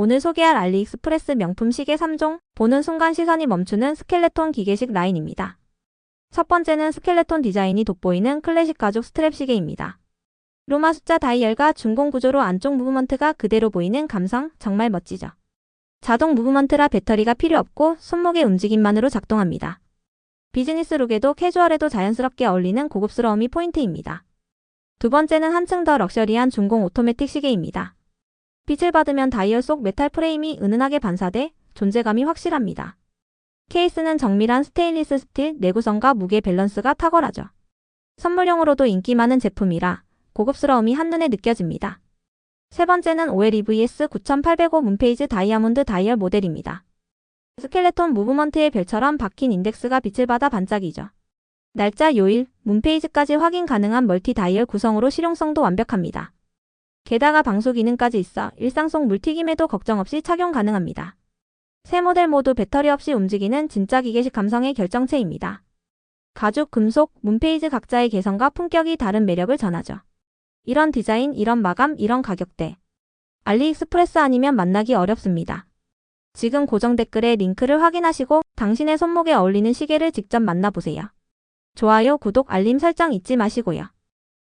오늘 소개할 알리익스프레스 명품 시계 3종, 보는 순간 시선이 멈추는 스켈레톤 기계식 라인입니다. 첫 번째는 스켈레톤 디자인이 돋보이는 클래식 가죽 스트랩 시계입니다. 로마 숫자 다이얼과 중공 구조로 안쪽 무브먼트가 그대로 보이는 감성 정말 멋지죠. 자동 무브먼트라 배터리가 필요 없고 손목의 움직임만으로 작동합니다. 비즈니스 룩에도 캐주얼에도 자연스럽게 어울리는 고급스러움이 포인트입니다. 두 번째는 한층 더 럭셔리한 중공 오토매틱 시계입니다. 빛을 받으면 다이얼 속 메탈 프레임이 은은하게 반사돼 존재감이 확실합니다. 케이스는 정밀한 스테인리스 스틸 내구성과 무게 밸런스가 탁월하죠. 선물용으로도 인기 많은 제품이라 고급스러움이 한눈에 느껴집니다. 세 번째는 OL EVS 9805 문페이즈 다이아몬드 다이얼 모델입니다. 스켈레톤 무브먼트의 별처럼 박힌 인덱스가 빛을 받아 반짝이죠. 날짜, 요일, 문페이지까지 확인 가능한 멀티 다이얼 구성으로 실용성도 완벽합니다. 게다가 방수 기능까지 있어 일상 속 물튀김에도 걱정 없이 착용 가능합니다. 새 모델 모두 배터리 없이 움직이는 진짜 기계식 감성의 결정체입니다. 가죽, 금속, 문페이지 각자의 개성과 품격이 다른 매력을 전하죠. 이런 디자인, 이런 마감, 이런 가격대. 알리익스프레스 아니면 만나기 어렵습니다. 지금 고정 댓글에 링크를 확인하시고 당신의 손목에 어울리는 시계를 직접 만나보세요. 좋아요, 구독, 알림 설정 잊지 마시고요.